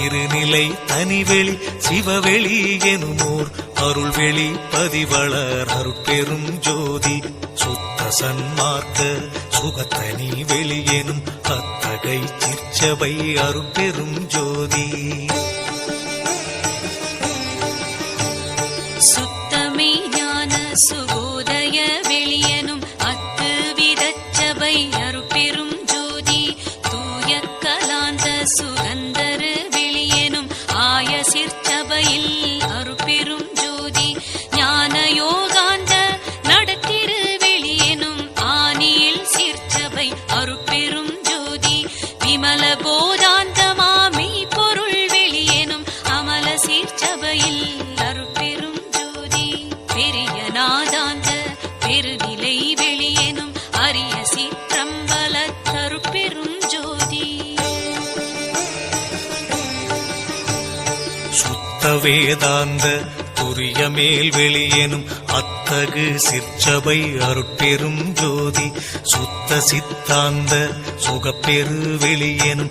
திருநிலை தனிவெளி சிவவெளி எனுமோர் அருள்வெளி பதிவளர் அருட்பெரும் ஜோதி. சுத்த சன்மார்க்க சுகத்தனி வெளி எனும் அத்தகை திருச்சபை அருட்பெரும் ஜோதி. சுத்தமே ஞான சுகோதய வெளியனும் அத்து விதச்சபை அருட்பெரும் ஜோதி. தூய கலாந்த சுகந்த திருச்சபையில் சீர்ச்சபையில் அருட்பெரும் ஜோதி பெரிய நாதாந்த பெருநிலை வெளியேனும் அரிய சீற்றம்பல தருப்பெரும் ஜோதி. சுத்த வேதாந்த துரிய மேல் வெளியெனும் அத்தகு சிற்சபை அருட்பெரும் ஜோதி. சுத்த சித்தாந்த சுகப்பெரு வெளியேனும்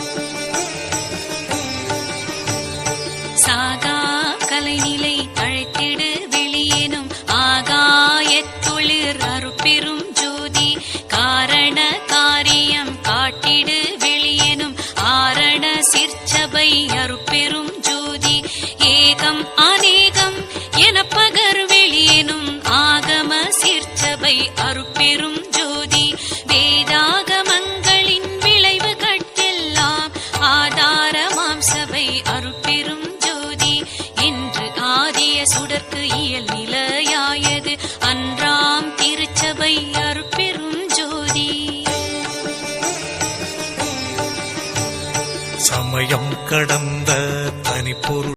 சமயம் கடந்த தனிப்பொருள்